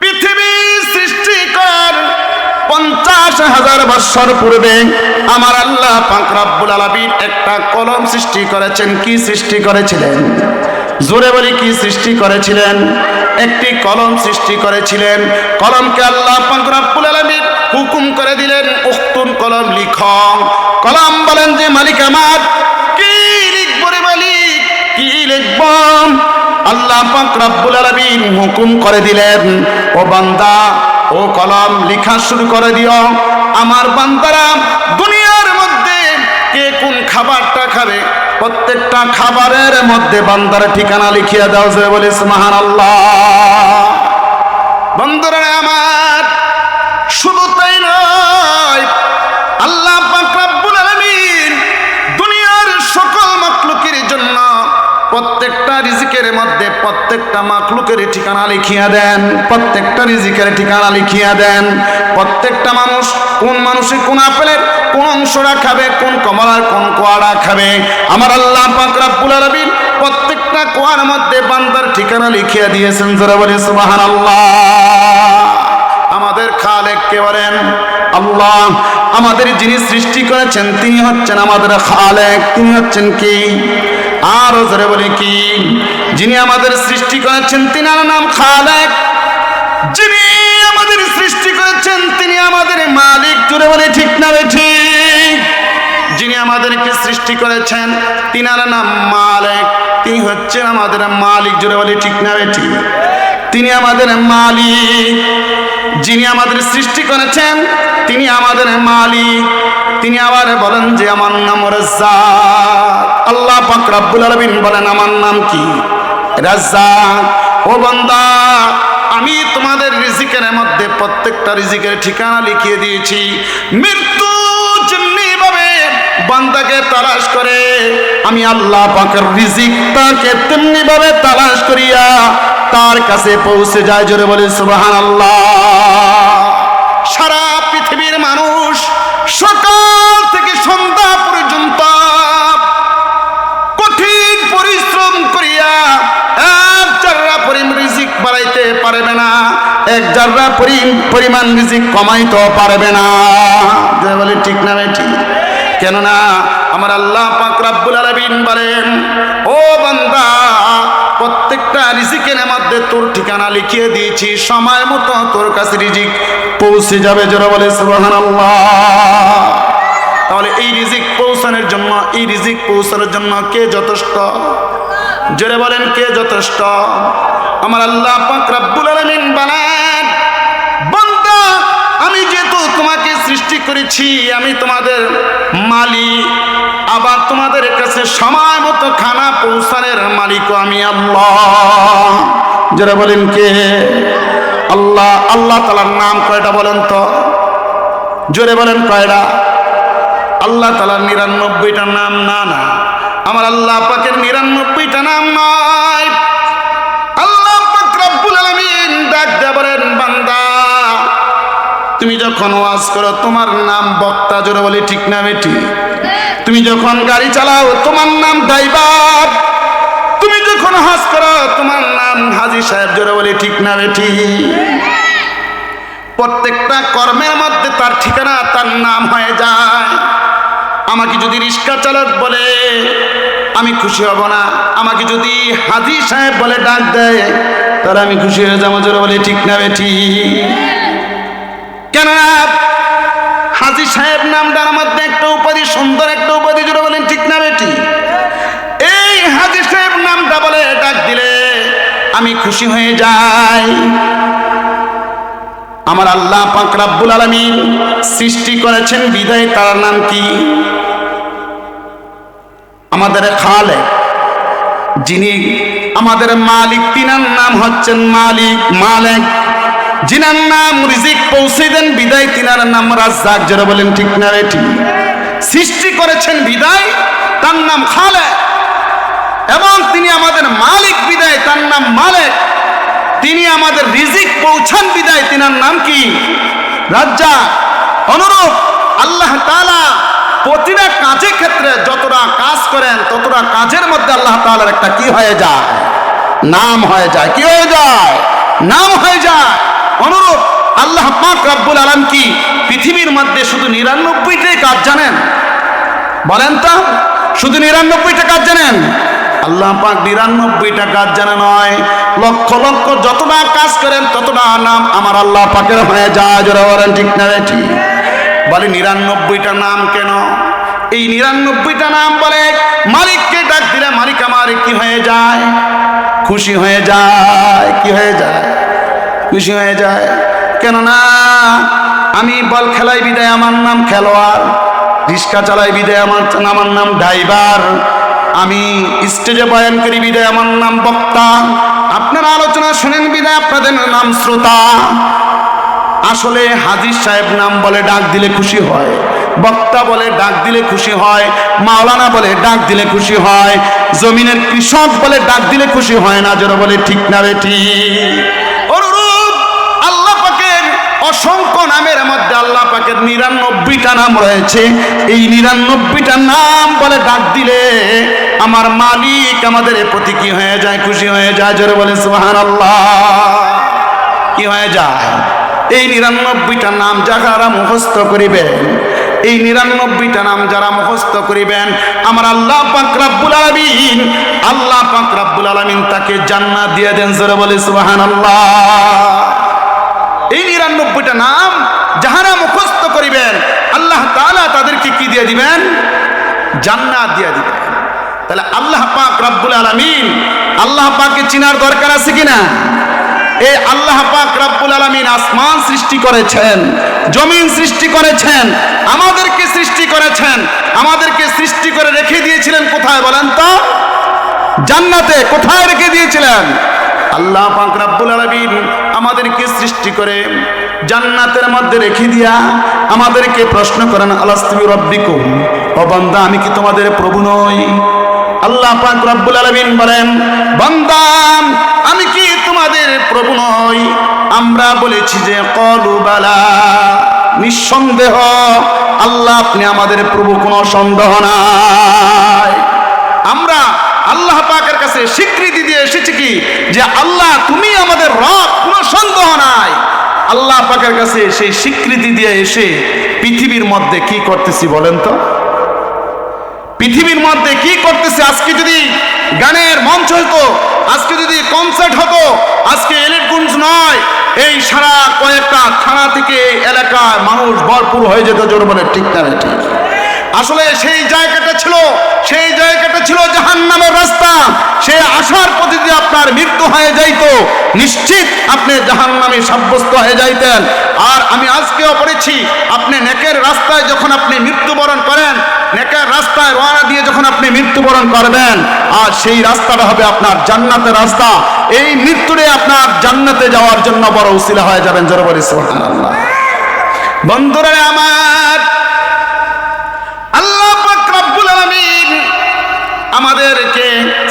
পৃথিবী কলম সৃষ্টি করেছিলেন? একটি কলম সৃষ্টি করেছিলেন। কলমকে আল্লাহ হুকুম করে দিলেন, উখতুন কলম লিখ। কলম বলেন যে, মালিক আমার, কি কি আল্লাহ হুকুম করে দিলেন, ও বান্দা, ও কলম, লেখা শুরু করে দিও। আমার বান্দারা দুনিয়ার মধ্যে কে কোন খাবারটা খাবে, প্রত্যেকটা খাবারের মধ্যে বান্দার ঠিকানা লিখিয়ে দাও যে বলিস মহান আল্লাহ আমার শুধু প্রত্যেকটা মাখলুকের ঠিকানা লিখিয়া দেন, প্রত্যেকটা রিজিকের ঠিকানা লিখিয়া দেন। প্রত্যেকটা মানুষ কোন মানুষে কোন আপেলের কোন অংশটা খাবে কোন কমলার কোন কোয়াড়া খাবে আমার আল্লাহ পাক রব্বুল আলামিন প্রত্যেকটা কোয়ার মধ্যে বান্দার ঠিকানা লিখিয়া দিয়েছেন। জোরে বলে, সুবহানাল্লাহ। আমাদের খালেক কে বলেন? আল্লাহ আমাদের যিনি সৃষ্টি করেছেন, তিনি হচ্ছেন আমাদের খালেক। তিনি হচ্ছেন কি? আরও জোরে বলি কি? যিনি আমাদের সৃষ্টি করেছেন, তিনার নাম খালেক। যিনি আমাদের সৃষ্টি করেছেন, তিনি আমাদের মালিক। জোরে বলে, ঠিক না ঠিক? যিনি আমাদেরকে সৃষ্টি করেছেন, তিনার নাম মালিক। তিনি হচ্ছেন আমাদের মালিক, জোরে বলে, ঠিক না ঠিক? তিনি আমাদের মালিক। যিনি আমাদের সৃষ্টি করেছেন, তিনি আমাদের মালিক। তিনি আবার বলেন যে, আমার নাম রাজ্জাক। আল্লাহ পাক রব্বুল আলামিন বলেন, আমার নাম কি? রাজ্জাক, ও আমি তোমাদের রিজিকের মধ্যে প্রত্যেকটা রিজিকের ঠিকানা লিখিয়ে দিয়েছি। মৃত্যু বান্দাকে তালাশ করে। আমি আল্লাহ পাকের রিজিকটাকে তেমনি ভাবে তালাশ করিয়া তার কাছে পৌঁছে যায় জোরে বলে আল্লাহ সারা পৃথিবীর মানুষ সকাল এক জাররা পরি- পরিমাণ রিজিক কমাইতেও পারবে না। যে বলে, ঠিক না ঠিক? কেননা আমার আল্লাহ পাক রাব্বুল আলামিন বলেন, ও বান্দা, প্রত্যেকটা রিজিকের মধ্যে তোর ঠিকানা লিখিয়ে দিয়েছি, সময় মতো তোর কাছে রিজিক পৌঁছে যাবে। যারা বলে, সুবহানাল্লাহ। তাহলে এই রিজিক পৌঁছানোর জন্য, এই রিজিক পৌঁছানোর জন্য কে যথেষ্ট? জোরে বলেন, কে যথেষ্ট? আমার আল্লাহ পাক রব্বুল আলামিন বলেন বান্দা আমি যেহেতু তোমাকে সৃষ্টি করেছি, আমি তোমাদের মালিক। আবার তোমাদের কাছে সময় মতো খানা পৌঁছানোর মালিকও আমি আল্লাহ। যারা বলেন কে? আল্লাহ আল্লাহ তালার নাম কয়টা বলেন তো? জোরে বলেন কয়টা? আল্লাহ তালার নিরানব্বইটা নাম না না। আমার আল্লাহ পাকের নিরানব্বইটা নাম নয় তুমি যখন ওয়াজ করো, তোমার নাম বক্তা জোরে বলে, ঠিক না বেটি তুমি যখন গাড়ি চালাও, তোমার নাম ড্রাইভার। তুমি যখন হাজ করো, তোমার নাম হাজি সাহেব জোরে বলে, ঠিক না বেটি প্রত্যেকটা কর্মের মধ্যে তার ঠিকানা, তার নাম হয়ে যায়। আমাকে যদি রিক্সা চালক বলে, আমি খুশি হব না। আমাকে যদি হাজি সাহেব বলে ডাক দেয়, তাহলে আমি খুশি হয়ে যাব জোরে বলে, ঠিক না বেটি কেন? হাজি সাহেব নামটার মধ্যে একটা উপাধি সুন্দর একটা উপাধি জুড়ে বলেন, ঠিক না বেটি? এই হাজি সাহেব নামটা বলে ডাক দিলে, আমি খুশি হয়ে যাই। আমার আল্লাহ পাক রাব্বুল আলামিন সৃষ্টি করেছেন বিদায়, তার নাম কি? আমাদের খালে যিনি আমাদের মালিক, তিনার নাম হচ্ছেন মালিক মালিক। যিনার নাম রিজিক পৌঁছে দেন, বিদায় তিনার নাম রাজ্জাক। যারা বলেন, ঠিক না রে, ঠিক। সৃষ্টি করেছেন বিদায়, তার নাম খালে এবং তিনি আমাদের মালিক বিদায়, তার নাম মালিক। তিনি আমাদের রিজিক পৌঁছান বিদায়, তিনার নাম কি? রাজ্জা অনুরূপ, আল্লাহ তাআলা প্রতিটা কাজের ক্ষেত্রে যতটা কাজ করেন, ততটা কাজের মধ্যে আল্লাহ তাআলার একটা কি হয়ে যায়? নাম হয়ে যায়। কি হয়ে যায়? নাম হয়ে যায়। অনুরূপ আল্লাহ পাক রব্বুল আলম কি পৃথিবীর মধ্যে শুধু নিরানব্বইটাই কাজ জানেন? বলেন তো, শুধু নিরানব্বইটা কাজ জানেন? আল্লাহ পাক নিরানব্বইটা কাজ জানা নয়, লক্ষ লক্ষ যতটা কাজ করেন ততটা নাম আমার আল্লাহ পাকের হয়ে যায়, জোরে বলেন ঠিক না ঠিক? বলে নিরানব্বইটা নাম কেন? এই নিরানব্বইটা নাম বলে মালিককে ডাক দিলে মালিক আমার কি হয়ে যায়? খুশি হয়ে যায়, কি হয়ে যায়? খুশি হয়ে যায়। কেননা, আমি বল খেলাই বিদায়, আমার নাম খেলোয়াড়। রিক্সা চালাই বিদায়, আমার আমার নাম ড্রাইভার। আমি স্টেজে বয়ান করি বিদায়, আমার নাম বক্তা। আপনারা আলোচনা শুনেন বিদায়, আপনাদের নাম শ্রোতা। আসলে হাজির সাহেব নাম বলে ডাক দিলে খুশি হয়, বক্তা বলে ডাক দিলে খুশি হয়, মাওলানা বলে ডাক দিলে খুশি হয়, জমিনের কৃষক বলে ডাক দিলে খুশি হয় না যারা বলে, ঠিক না রে, ঠিক। আল্লাহ পাকের নিরানব্বইটা নাম রয়েছে। এই নিরানব্বইটা নাম বলে ডাক দিলে আমার মালিক আমাদের প্রতি কি হয়ে যায়? খুশি হয়ে যায়? জোরে বলে সুহান আল্লাহ কি হয়ে যায়? এই নিরানব্বইটা নাম যারা মুখস্থ করিবেন, এই নিরানব্বইটা নাম যারা মুখস্থ করিবেন, আমার আল্লাহ পাক রাব্বুল আলামিন, আল্লাহ পাক রাব্বুল আলামিন তাকে জান্নাত দিয়ে দেন। জোরে বলে সুবহানাল্লাহ। এই নিরানব্বইটা নাম যাহারা মুখস্থ করিবেন, আল্লাহ তাআলা তাদেরকে কি দিয়ে দিবেন? জান্নাত দিয়ে দিবেন। তাহলে আল্লাহ পাক রাব্বুল আলামিন, আল্লাহ পাককে চিনার দরকার আছে কিনা এই আল্লাহ পাক রাব্বুল আলামিন আসমান সৃষ্টি করেছেন, জমিন সৃষ্টি করেছেন, আমাদেরকে সৃষ্টি করেছেন, আমাদেরকে সৃষ্টি করে রেখে দিয়েছিলেন কোথায় বলেন তো? জান্নাতে কোথায় রেখে দিয়েছিলেন? আল্লাহ পাক রাব্বুল আলামিন আমাদেরকে সৃষ্টি করে জান্নাতের মধ্যে রেখে দিয়া আমাদেরকে প্রশ্ন করেন আলাস্তুমি রব্বিকুম? ও আমি কি তোমাদের প্রভু নই? আল্লাহ পাক রব্বুল বলেন, বান্দা, আমি কি তোমাদের প্রভু নই? আমরা বলেছি যে, কলু বালা, নিঃসন্দেহ, আল্লাহ আপনি আমাদের প্রভু, কোনো সন্দেহ নাই। আমরা আল্লাহ পাকের কাছে স্বীকৃতি দিয়ে এসেছি কি? যে, আল্লাহ, তুমি আমাদের রব, কোনো সন্দেহ নাই। আল্লাহ পাকের কাছে সেই স্বীকৃতি দিয়ে এসে পৃথিবীর মধ্যে কি করতেছি বলেন তো? পৃথিবীর মধ্যে কি করতেছে? আজকে যদি গানের মঞ্চ হতো আজকে যদি কনসার্ট হতো, আজকে এলিটগুঞ্জ নয়, এই সারা কয়েকটা থানা থেকে এলাকায় মানুষ ভরপুর হয়ে যেত জোর বলে ঠিক না, ঠিক। আসলে সেই জায়গাটা ছিল, সেই জায়গাটা ছিল জাহান নামের রাস্তা। সে আসার প্রতি যদি আপনার মৃত্যু হয়ে যাইত, নিশ্চিত আপনি জাহান নামে সাব্যস্ত হয়ে যাইতেন। আর আমি আজকেও পড়েছি, আপনি নেকের রাস্তায় যখন আপনি মৃত্যুবরণ করেন, নেকের রাস্তায় রওনা দিয়ে যখন আপনি মৃত্যুবরণ করবেন, আর সেই রাস্তাটা হবে আপনার জান্নাতের রাস্তা। এই মৃত্যুরে আপনার জান্নাতে যাওয়ার জন্য বড় উসিলা হয়ে যাবেন, জোরে বলি, সুবহানাল্লাহ। বন্ধুরা আমার আমাদেরকে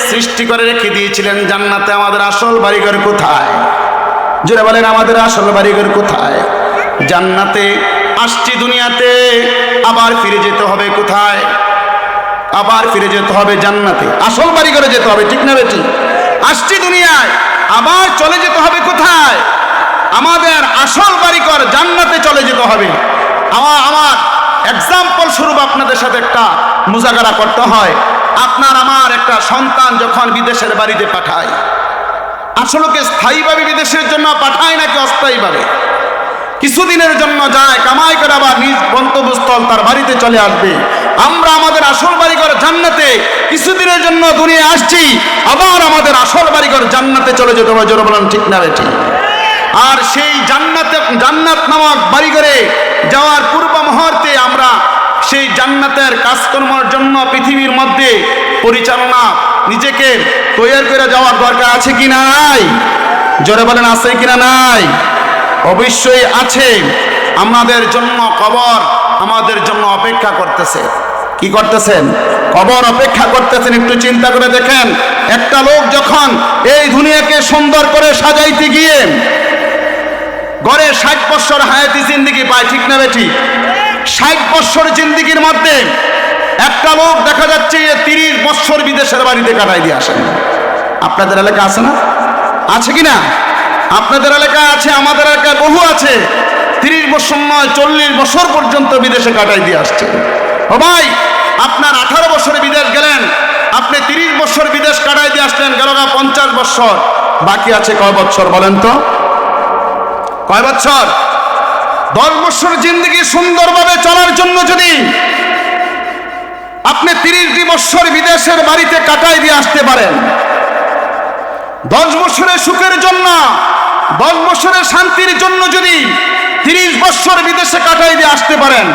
সৃষ্টি করে রেখে দিয়েছিলেন জান্নাতে। আমাদের আসল বাড়িঘর কোথায়? জোরে বলেন, আমাদের আসল বাড়িঘর কোথায়? জান্নাতে আসছি দুনিয়াতে, আবার ফিরে যেতে হবে কোথায়? আবার ফিরে যেতে হবে জান্নাতে। আসল বাড়ি করে যেতে হবে, ঠিক না বেটি? আসছি দুনিয়ায়, আবার চলে যেতে হবে কোথায়? আমাদের আসল বাড়িঘর জান্নাতে চলে যেতে হবে। আমার আমার এক্সাম্পল স্বরূপ আপনাদের সাথে একটা মুজাগারা করতে হয়। আপনার আমার একটা সন্তান যখন বিদেশের বাড়িতে পাঠায় আসলে কি স্থায়ীভাবে বিদেশের জন্য পাঠায় নাকি অস্থায়ীভাবে? কিছুদিনের জন্য যায়, কামাই করে আবার নিজ গন্তব্যস্থল তার বাড়িতে চলে আসবে। আমরা আমাদের আসল বাড়িঘর জান্নাতে কিছুদিনের জন্য দুনিয়া আসছি, আবার আমাদের আসল বাড়িঘর জান্নাতে চলে যেতে হবে। জোর বলেন, ঠিক না ঠিক? আর সেই জান্নাতে জান্নাত নামক বাড়িঘরে যাওয়ার পূর্ব মুহূর্তে আমরা জান্নাতের কাজকর্মের জন্য পৃথিবীর মধ্যে পরিচালনা নিজেকে তৈরি করে যাওয়ার দরকার আছে কি নাই? জোরে বলেন, আছে কিনা নাই? অবশ্যই আছে। আমাদের জন্য কবর আমাদের জন্য অপেক্ষা করতেছে। কি করতেছেন? কবর অপেক্ষা করতেছেন, একটু চিন্তা করে দেখেন। একটা লোক যখন এই দুনিয়াকে সুন্দর করে সাজাইতে গিয়ে গড়ে ষাট বৎসর হায়াতি জিন্দিগি পায়, ঠিক না বেঠি ষাট বৎসর জিন্দিগির মধ্যে একটা লোক দেখা যাচ্ছে যে তিরিশ বৎসর বিদেশের বাড়িতে কাটাই দিয়ে আসেন আপনাদের এলাকা আছে না? আছে কি না? আপনাদের এলাকা আছে, আমাদের এলাকায় বহু আছে। তিরিশ বছর নয়, চল্লিশ বছর পর্যন্ত বিদেশে কাটাই দিয়ে আসছে। ও ভাই, আপনার আঠারো বছরে বিদেশ গেলেন, আপনি তিরিশ বছর বিদেশ কাটাই দিয়ে আসলেন, গেল গা পঞ্চাশ বছর বাকি আছে কয় বছর বলেন তো? কয় বছর দশ বছর জিন্দগি সুন্দরভাবে চলার জন্য যদি আপনি তিরিশটি বছর বিদেশের বাড়িতে কাটাই দিয়ে আসতে পারেন। দশ বছরের সুখের জন্য, দশ বছরের শান্তির জন্য যদি তিরিশ বছর বিদেশে কাটাই দিয়ে আসতে পারেন,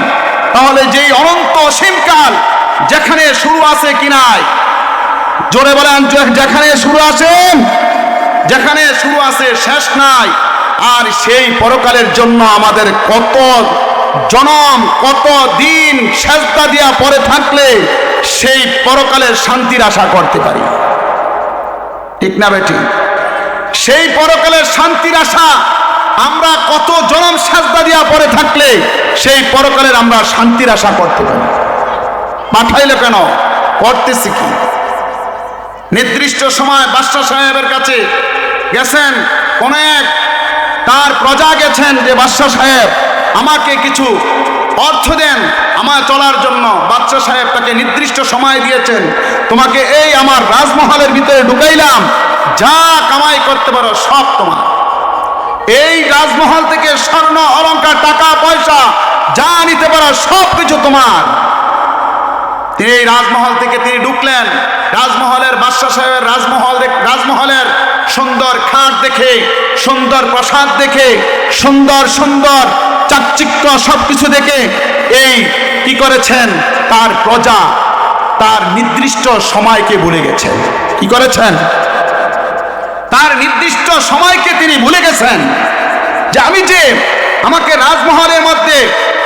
তাহলে যেই অনন্ত অসীমকাল যেখানে শুরু আছে কি নাই? জোরে বলেন যেখানে শুরু আছে, যেখানে শুরু আছে, শেষ নাই। আর সেই পরকালের জন্য আমাদের কত জনম, কত দিন সেজদা দিয়া পরে থাকলে সেই পরকালের শান্তির আশা করতে পারি। ঠিক না বেটি? সেই পরকালের শান্তির আশা আমরা কত জনম সাজদা দিয়া পরে থাকলে সেই পরকালের আমরা শান্তির আশা করতে পারি। পাঠাইলে কেন? করতেছি কি? নির্দিষ্ট সময় বাদশাহ সাহেবের কাছে গেছেন, কোন এক তার প্রজা গেছেন যে বাদশাহ সাহেব, আমাকে কিছু অর্থ দেন আমার চলার জন্য। বাদশাহ সাহেব তাকে নির্দিষ্ট সময় দিয়েছেন। তোমাকে এই আমার রাজমহলের ভিতরে ঢুকাইলাম। যা কামাই করতে পারো, সব তোমার। এই রাজমহল থেকে স্বর্ণ অলংকার টাকা, পয়সা, যা নিতে পারো সব কিছু তোমার। তিনি এই রাজমহল থেকে তিনি ঢুকলেন। রাজমহলের বাদশাহ সাহেবের রাজমহল রাজমহলের সুন্দর খাট দেখে, সুন্দর প্রসাদ দেখে, সুন্দর সুন্দর চাকচিক্য সবকিছু দেখে এই কি করেছেন? তার প্রজা, তার নির্দিষ্ট সময়কে ভুলে গেছেন। কি করেছেন? তার নির্দিষ্ট সময়কে তিনি ভুলে গেছেন। যে আমি যে আমাকে রাজমহলের মধ্যে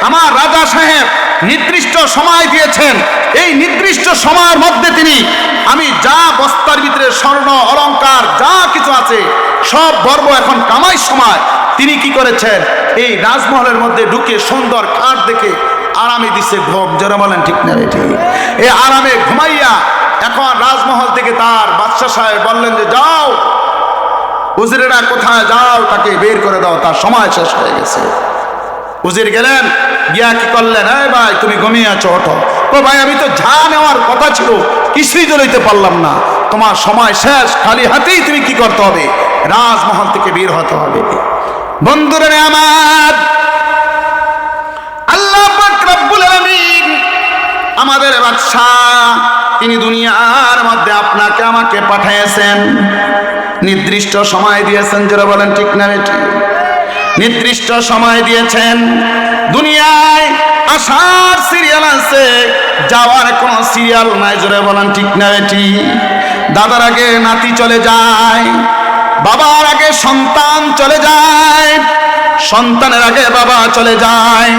আমার রাজা সাহেব নির্দিষ্ট সময় দিয়েছেন। এই নির্দিষ্ট সময়ের মধ্যে তিনি, আমি যা বস্তার ভিতরে স্বর্ণ অলংকার যা কিছু আছে, সব বর্ব এখন কামাই সময়। তিনি কি করেছেন? এই রাজমহলের মধ্যে ঢুকে সুন্দর খাট দেখে আরামে দিছে ঘুম। যারা বলেন ঠিক না এই আরামে ঘুমাইয়া এখন রাজমহল থেকে তার বাদশাহ সাহেব বললেন যে, যাও। উজিরেরা কোথায়? যাও, তাকে বের করে দাও। তার সময় শেষ হয়ে গেছে। উজির গেলেন, গিয়া কি করলেন? এই ভাই, তুমি ঘুমিয়ে আছো, ওঠো। ও ভাই, আমি তো যা নেওয়ার কথা ছিল, কিছুই তো লইতে পারলাম না। তোমার সময় শেষ, খালি হাতেই তুমি কি করতে হবে? রাজমহল থেকে বের হতে হবে। বন্ধুরা আমার, আল্লাহ আমাদের বাদশাহ, তিনি দুনিয়ার মধ্যে আপনাকে আমাকে পাঠিয়েছেন নির্দিষ্ট সময় দিয়েছেন যারা বলেন, ঠিক না বেটি নির্দিষ্ট সময় দিয়েছেন। দুনিয়ায় আসার সিরিয়াল আছে। যাওয়ার কোনো সিরিয়াল নাই, জোরে বলেন ঠিক না বেটি দাদার আগে নাতি চলে যায়, বাবার আগে সন্তান চলে যায়, সন্তানের আগে বাবা চলে যায়।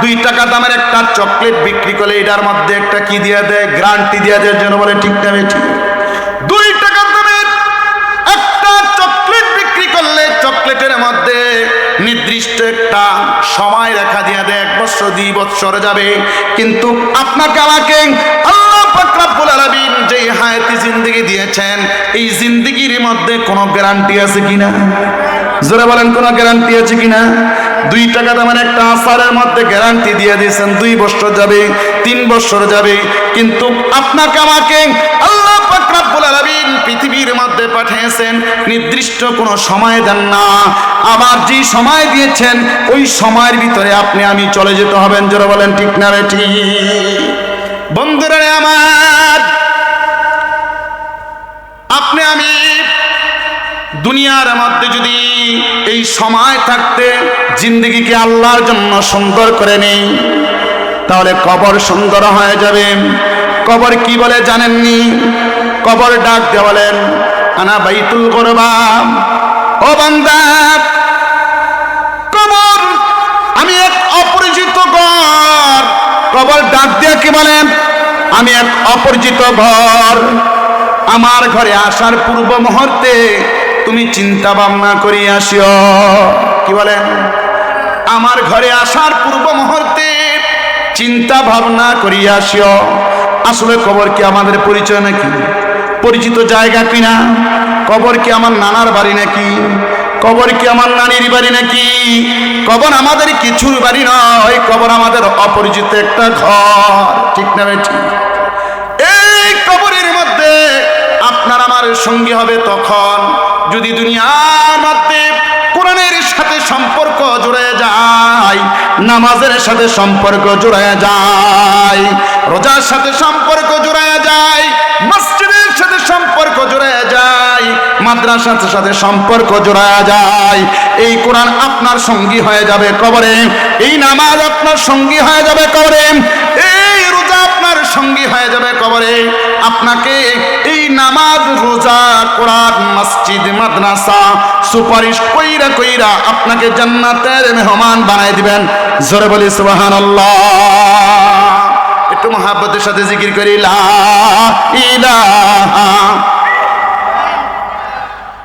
দুই টাকা দামের একটা চকলেট বিক্রি করলে এটার মধ্যে একটা কি দিয়ে দেয়? গ্রান্টি দিয়ে দেয় জন্য বলে ঠিক না বেঠি দুই টাকা দামের একটা চকলেট বিক্রি করলে চকলেটের মধ্যে নির্দিষ্ট একটা সময় রেখা দিয়ে দেয়, এক বছর, দুই বছর যাবে। কিন্তু আপনাকে আমাকে হায়াতি জিন্দগি দিয়েছেন, এই জিন্দগির মধ্যে কোনো গ্যারান্টি আছে কিনা? জোরে বলেন, কোনো গ্যারান্টি আছে কিনা? দুই টাকা দামের একটা আসারের মধ্যে গ্যারান্টি দিয়ে দিয়েছেন, দুই বছর যাবে, তিন বছর যাবে। কিন্তু আপনাকে আমাকে আল্লাহ পৃথিবীর মধ্যে পাঠিয়েছেন, নির্দিষ্ট কোনো সময় দেন না। আবার যে সময় দিয়েছেন, ওই সময়ের ভিতরে আপনি আমি চলে যেতে হবেন। জোরে বলেন, ঠিক না রে ঠিক? বন্ধুরা আমার, আপনি আমি দুনিয়ার মধ্যে যদি এই সময় থাকতে জিন্দগিকে আল্লাহর জন্য সুন্দর করে নেই, তাহলে কবর সুন্দর হয়ে যাবে। কবর কি বলে জানেননি? কবর ডাক দিয়ে বলেন, আনা বাইতুল করবা ও বান্দা, কবর, আমি এক অপরিচিত ঘর। কবর ডাক দিয়ে কি বলেন, আমি এক অপরিচিত ঘর। আমার ঘরে আসার পূর্ব মুহূর্তে তুমি চিন্তা ভাবনা করি আসিও। কি বলেন, আমার ঘরে আসার পূর্ব মুহূর্তে চিন্তা ভাবনা করি আসিও। আসলে খবর কি আমাদের পরিচয় নাকি? পরিচিত জায়গা কিনা? কবর কি আমার নানার বাড়ি নাকি? কবর কি আমার নানির বাড়ি নাকি? কবর আমাদের কিছুর বাড়ি নয়, কবর আমাদের অপরিচিত একটা ঘর। ঠিক না ঠিক এই কবরের মধ্যে আপনার আমার সঙ্গী হবে তখন। যদি দুনিয়ার মধ্যে কোরআনের সাথে সম্পর্ক জুড়ে যায়, নামাজের সাথে সম্পর্ক জুড়ে যায়, রোজার সাথে সম্পর্ক জুড়ে যায় সাথে সম্পর্ক জুড়ে যায়, মাদ্রাসার সাথে সম্পর্ক জোড়া যায়। এই কোরআন আপনার সঙ্গী হয়ে যাবে কবরে, এই নামাজ আপনার সঙ্গী হয়ে যাবে কবরে, এই রোজা আপনার সঙ্গী হয়ে যাবে কবরে। আপনাকে এই নামাজ, রোজা, কোরআন, মসজিদ, মাদ্রাসা সুপারিশ কইরা কইরা আপনাকে জান্নাতের মেহমান বানাই দিবেন। জোরে বলি, সুবহানাল্লাহ। একটু মহাব্বতের সাথে জিকির করি, লা ইলাহা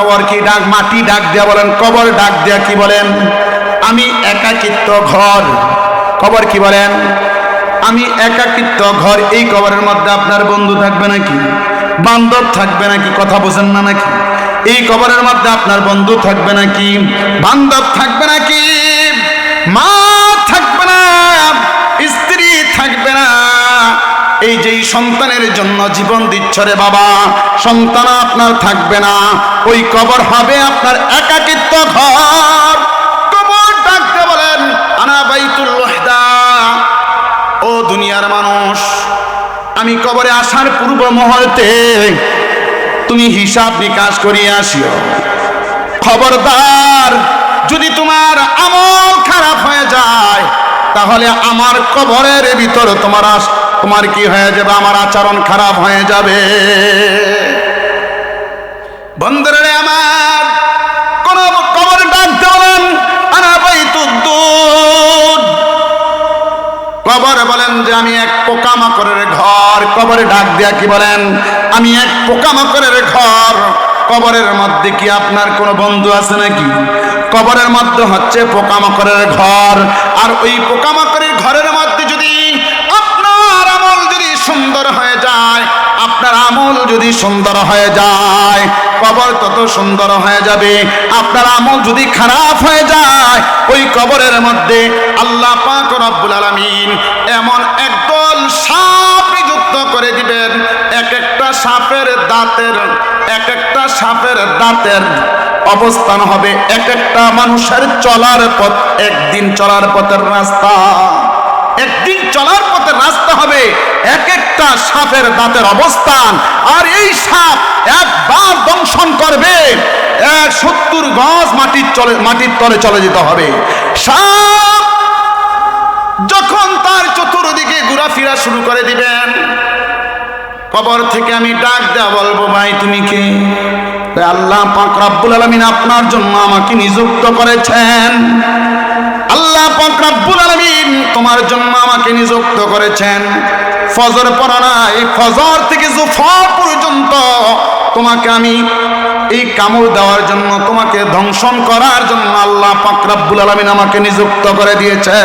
কবর কি? ডাক মাটি ডাক দেয়া বলেন, কবর ডাক দেয়া কি বলেন? আমি একাকিত্ব ঘর। কবর কি বলেন? আমি একাকিত্ব ঘর, এই কবরের মধ্যে আপনার বন্ধু থাকবে নাকি? বান্ধব থাকবে নাকি? কথা বোঝেন না নাকি? এই কবরের মধ্যে আপনার বন্ধু থাকবে নাকি? বান্ধব থাকবে নাকি? মা এই যে সন্তানের জন্য জীবন দিচ্ছ রে বাবা, সন্তান আপনার থাকবে না। ওই কবর হবে আপনার একাকিত্ব ঘর। কবর ডাকতে বলেন, আনা বাইতুল ওয়াহদা। ও দুনিয়ার মানুষ, আমি কবরে আসার পূর্ব মুহূর্তে তুমি হিসাব নিকাশ করিয়া আসিও। খবরদার, যদি তোমার আমল খারাপ হয়ে যায়, তাহলে আমার কবরের ভিতর তোমার তোমার কি হয়ে যাবে? আমার আচরণ খারাপ হয়ে যাবে। বন্ধুরে আমার, কোন কবর বাইতুদ্দুদ কবর বলেন যে, আমি এক পোকামাকড়ের ঘর। কবরে ডাক দেয়া কি বলেন? আমি এক পোকামাকড়ের ঘর। কবরের মধ্যে কি আপনার কোনো বন্ধু আছে নাকি? কবরের মধ্যে হচ্ছে পোকামাকড়ের ঘর। আর ওই পোকামাকড়ের ঘরের আমল যদি সুন্দর হয়ে যায়, কবর তত সুন্দর হয়ে যাবে। আপনার আমল যদি খারাপ হয়ে যায়, ওই কবরের মধ্যে আল্লাহ পাক রব্বুল আলামিন এমন একদল সাপ নিযুক্ত করে দিবেন। এক একটা সাপের দাঁতের এক একটা সাপের দাঁতের অবস্থান হবে। এক একটা মানুষের চলার পথ, একদিন চলার পথের রাস্তা। একদিন চলার পথে রাস্তা হবে এক একটা সাপের দাঁতের অবস্থান। আর এই সাপ একবার দংশন করবে, এক সত্তর গজ মাটির চলে, মাটির তলে চলে যেতে হবে। সাপ যখন তার চতুর্দিকে ঘোরাফেরা শুরু করে দিবেন, কবর থেকে আমি ডাক দেয়া বলব, ভাই, তুমি কে? আল্লাহ পাক রব্বুল আলামিন আপনার জন্য আমাকে নিযুক্ত করেছেন। তোমার জন্য আমাকে নিযুক্ত করেছেন। ফজর পড়ানায় ফজর থেকে জুফর পর্যন্ত তোমাকে আমি এই কামড় দেওয়ার জন্য, তোমাকে ধ্বংসন করার জন্য আল্লাহ পাক আলমিন আমাকে নিযুক্ত করে দিয়েছে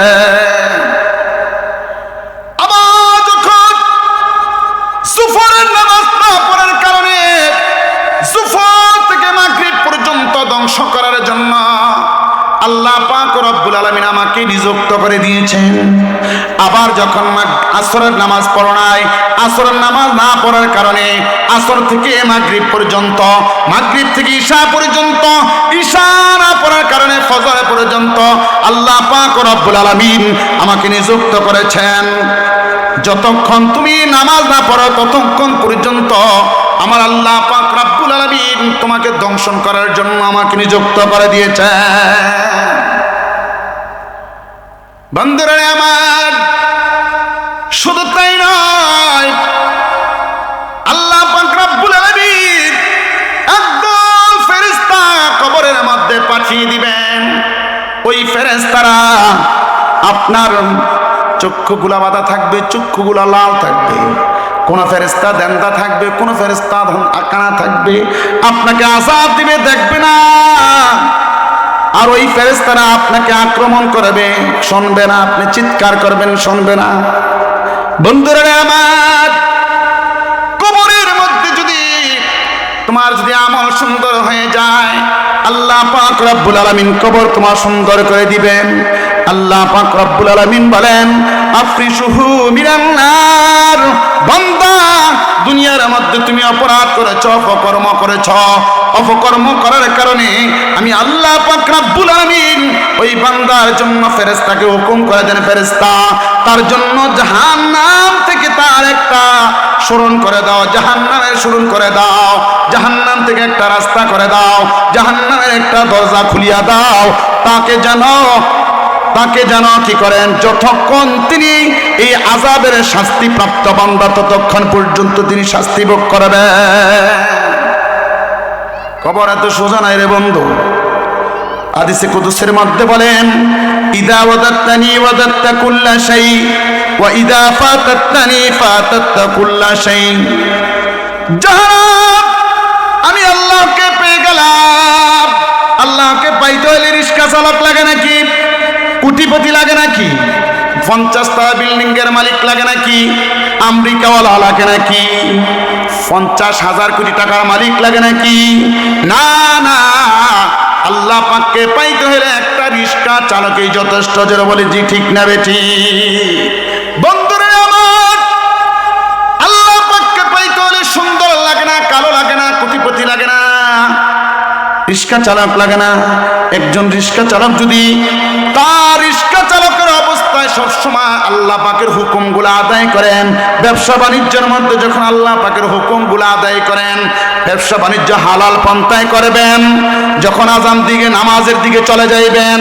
আলামিন আমাকে নিযুক্ত করে দিয়েছেন। আবার যখন আসরের নামাজ পড়ো নাই, আসরের নামাজ না পড়ার কারণে আসর থেকে মাগরিব পর্যন্ত, মাগরিব থেকে ঈশা পর্যন্ত, ঈশা না পড়ার কারণে ফজর পর্যন্ত আল্লাহ পাক রব্বুল আলামিন আমাকে নিযুক্ত করেছেন। যতক্ষণ তুমি নামাজ না পড়ো ততক্ষণ পর্যন্ত আমার আল্লাহ পাক রব্বুল আলামিন তোমাকে দংশন করার জন্য আমাকে নিযুক্ত করে দিয়েছে বন্ধুরা আমার, শুধু তাই নয়, আল্লাহ পাক রব্বুল আলামিন একদল ফেরেশতা কবরের মধ্যে পাঠিয়ে দিবেন। ওই ফেরেশতারা আপনার চক্ষুগুলা বাঁধা থাকবে, চক্ষুগুলা লাল থাকবে। কোন ফেরেস্তা দেন্দা থাকবে, কোন ফেরেস্তা আকানা থাকবে। আপনাকে আজাদ দিবে, দেখবে না। আর ওই ফেরেস্তারা আপনাকে আক্রমণ করবে। শুনবে না, আপনি চিৎকার করবেন, শুনবে না। বন্ধুরা আমার কবরের মধ্যে যদি তোমার যদি আমল সুন্দর হয়ে যায়, আল্লাহ পাক রব্বুল আলামিন কবর তোমার সুন্দর করে দিবেন। আল্লাহ পাক রব্বুল আলামিন বলেন, আফরিসুহু মিনান নার। বান্দা, দুনিয়ার মধ্যে তুমি অপরাধ করেছ, অপকর্ম করেছ। অপকর্ম করার কারণে আমি আল্লাহ পাক রব্বুল আলামিন ওই বান্দার জন্য ফেরেশতাকে হুকুম করে দেন ফেরেশতা, তার জন্য জাহান্নাম থেকে তার একটা স্মরণ করে দাও, জাহান্নামের স্মরণ করে দাও, জাহান্নাম থেকে একটা রাস্তা করে দাও, জাহান্নামের একটা দরজা খুলিয়া দাও, তাকে জানো তাকে যেন কি করেন? যতক্ষণ তিনি এই আজাবের শাস্তি প্রাপ্ত বান্দা, ততক্ষণ পর্যন্ত তিনি শাস্তি ভোগ করবেন। খবর এত সোজা নাই রে বন্ধু। আদিসে কুদুসের মধ্যে বলেন, ইদা ওয়াদাত্তানি ওয়াদাত্তা কুল্লা শাই, ওয়া ইদা ফাতাত্তানি ফাতাত্তা কুল্লা শাই। জাহান্নাম আমি আল্লাহকে পেয়ে গেলাম। আল্লাহকে পাইতে হলে রিস্কা চালক লাগে নাকি? কুটিপতি লাগে নাকি? পঞ্চাশ তলা বিল্ডিং এর মালিক লাগে নাকি? আমেরিকাওয়ালা লাগে নাকি? পঞ্চাশ হাজার কোটি টাকার মালিক লাগে নাকি? না না। আল্লাহ পাককে পাইতে হলে একটা রিক্সা চালকেই যথেষ্ট জোরে বলে, জি, ঠিক না বেটি। বন্ধুরে আমার, আল্লাহ পাককে পাইতে হলে সুন্দর লাগে না, কালো লাগে না, কোটিপতি লাগে না। রিক্সা চালক লাগে না। একজন রিক্সা চালক যদি সবসময় আল্লাহ পাকের হুকুমগুলো আদায় করেন। ব্যবসা বাণিজ্যের মধ্যে যখন আল্লাহ পাকের হুকুমগুলো আদায় করেন, ব্যবসা বাণিজ্য হালাল পন্থায় করবেন। যখন আজাম দিকে, নামাজের দিকে চলে যাইবেন,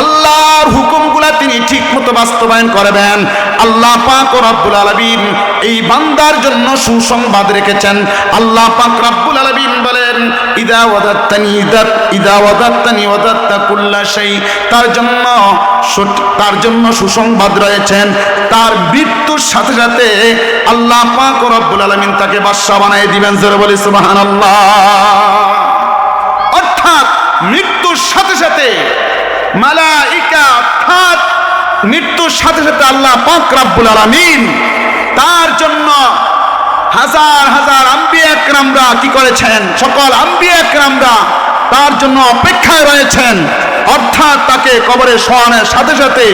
আল্লাহর হুকুমগুলা তিনি ঠিক মতো বাস্তবায়ন করবেন। আল্লাহ পাক রব্বুল আলামিন এই বান্দার জন্য সুসংবাদ রেখেছেন। আল্লাহ পাক রব্বুল আলামিন বলেন ইদা ইদাত, ইদা কুল্লা শাই। তার জন্য তার জন্য সুসংবাদ রয়েছেন। তার মৃত্যুর সাথে সাথে আল্লাহ ও রব্বুল তাকে বাদশা বানিয়ে দিবেন, জোরে বলি অর্থাৎ মৃত্যুর সাথে সাথে মালাইকা অর্থাৎ মৃত্যুর সাথে সাথে আল্লাহ পাক রাব্বুল আলামিন তার জন্য হাজার হাজার আম্বিয়া একরামরা কি করেছেন? সকল আম্বিয়া একরামরা তার জন্য অপেক্ষায় রয়েছেন। অর্থাৎ তাকে কবরে শোয়ানোর সাথে সাথে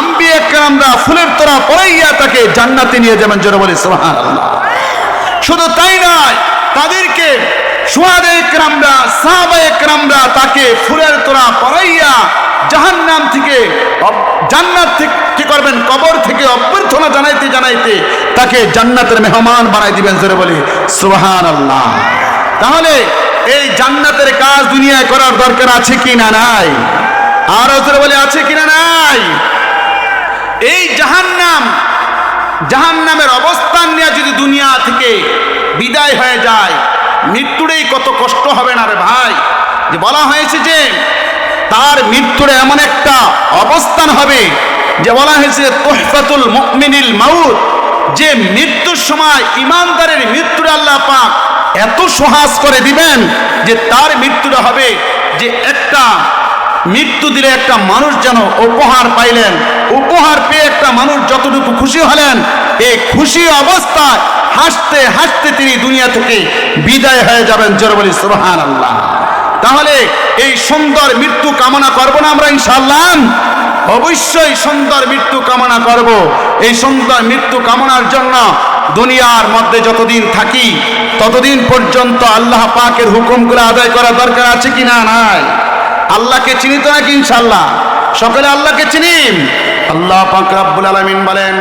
আম্বিয়া একরামরা ফুলের তোরা পড়াইয়া তাকে জান্নাতি নিয়ে যাবেন জোরে বলে সোহান শুধু তাই নয়, তাদেরকে সুয়াদে একরামরা সাহাবা একরামরা তাকে ফুলের তোরা পরাইয়া জাহান্নাম থেকে জান্নাত থেকে কি করবেন? কবর থেকে অভ্যর্থনা জানাইতে জানাইতে তাকে জান্নাতের মেহমান বানাই দিবেন জোরে বলি সুবহান আল্লাহ তাহলে এই জান্নাতের কাজ দুনিয়ায় করার দরকার আছে কি না নাই? আর জোরে বলে, আছে কি না নাই? এই জাহান্নাম, জাহান্নামের অবস্থান নিয়ে যদি দুনিয়া থেকে বিদায় হয়ে যায় মৃত্যুরেই কত কষ্ট হবে না রে ভাই? যে বলা হয়েছে যে তার মৃত্যুরে এমন একটা অবস্থান হবে, যে বলা হয়েছে তোহফাতুল মুমিনিল মাউত, যে মৃত্যুর সময় ইমানদারের মৃত্যুরে আল্লাহ পাক এত সহাজ করে দিবেন যে তার মৃত্যুটা হবে, যে একটা মৃত্যু দিলে একটা মানুষ যেন উপহার পাইলেন, উপহার পেয়ে একটা মানুষ যতটুকু খুশি হলেন এই খুশি অবস্থায় হাসতে হাসতে তিনি দুনিয়া থেকে বিদায় হয়ে যাবেন। জোর সোহান আল্লাহ তাহলে এই সুন্দর মৃত্যু কামনা করব না আমরা ইনশাল্লাহ অবশ্যই সুন্দর মৃত্যু কামনা করব। এই সুন্দর মৃত্যু কামনার জন্য দুনিয়ার মধ্যে যতদিন থাকি, ততদিন পর্যন্ত আল্লাহ পাকের হুকুমগুলো আদায় করা দরকার আছে কি না নাই। আল্লাহকে চিনি তো নাকি ইনশাল্লাহ সকলে আল্লাহকে চিনি আল্লাহ পাক রাব্বুল আলামিন বলেন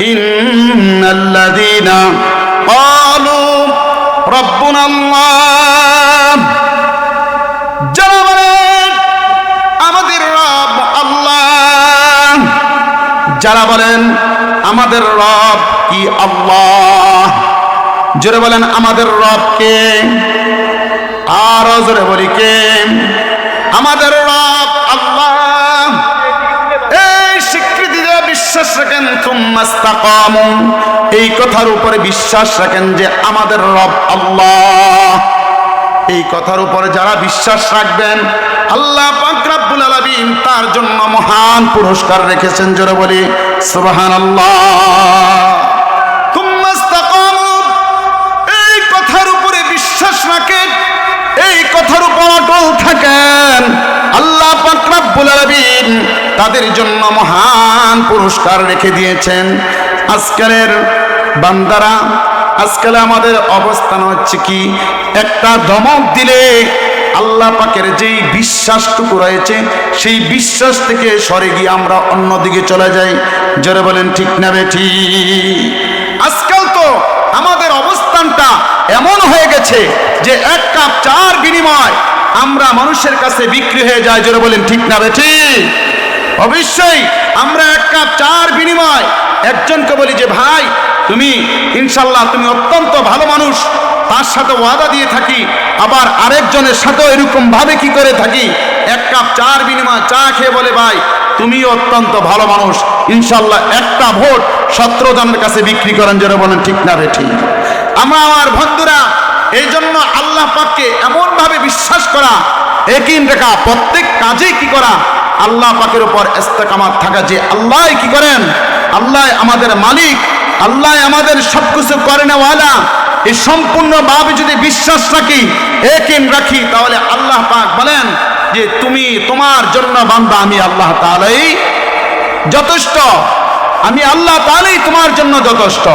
ইন্নাল্লাযীনা ক্বালু রাব্বুনা আল্লাহ। যারা বলেন আমাদের রব আল্লাহ। যারা বলেন, আমাদের রব কি আল্লাহ? জোরে বলেন, আমাদের রব কে? আরও জোরে বলি, কে? আমাদের রব বিশ্বাস রাখেন এই কথার উপরে বিশ্বাস রাখেন যে আমাদের রব আল্লাহ। এই কথার উপরে যারা বিশ্বাস রাখবেন, আল্লাহ পাক রাব্বুল আলামিন তার জন্য মহান পুরস্কার রেখেছেন, জোরে বলি, সুবহানাল্লাহ। এই কথার উপরে বিশ্বাস রাখেন, এই কথার উপর অটল থাকেন। আল্লাহ পাক রাব্বুল আলামিন তাদের জন্য মহান পুরস্কার রেখে দিয়েছেন। আজকালের বান্দারা আজকাল আমাদের অবস্থান হচ্ছে কি? একটা ধমক দিলে আল্লাহ পাকের যেই বিশ্বাসটুকু রয়েছে, সেই বিশ্বাস থেকে সরে গিয়ে আমরা অন্যদিকে চলে যাই। জোরে বলেন, ঠিক না বেঠি আজকাল তো আমাদের অবস্থানটা এমন হয়ে গেছে যে এক কাপ চার বিনিময় আমরা মানুষের কাছে বিক্রি হয়ে যায়। জোরে বলেন, ঠিক না বেঠি অবশ্যই আমরা এক কাপ চার বিনিময়। একজনকে বলি যে, ভাই, তুমি ইনশাল্লাহ তুমি অত্যন্ত ভালো মানুষ। তার সাথে ওয়াদা দিয়ে থাকি। আবার আরেকজনের সাথেও এরকম ভাবে কি করে থাকি? এক কাপ চার বিনিময় চা খেয়ে বলে, ভাই তুমি অত্যন্ত ভালো মানুষ। ইনশাল্লাহ একটা ভোট সতেরো জনের কাছে বিক্রি করেন যেন বলেন, ঠিক না রে, ঠিক। আমরা আমার বন্ধুরা এই জন্য আল্লাহ পাককে এমন ভাবে বিশ্বাস করা, একিন রেখা, প্রত্যেক কাজে কি করা আল্লাহ পাকের উপর ইস্তেকামাত থাকা যে আল্লাহ কি করেন? আল্লাহ আমাদের মালিক, আল্লাহ আমাদের সবকিছু করে নেওয়ালা এই সম্পূর্ণ ভাবে যদি বিশ্বাস রাখি একিন রাখি, তাহলে আল্লাহ পাক বলেন যে তুমি তোমার জন্য বান্দা, আমি আল্লাহ তাআলাই যথেষ্ট। আমি আল্লাহ তাআলাই তোমার জন্য যথেষ্ট।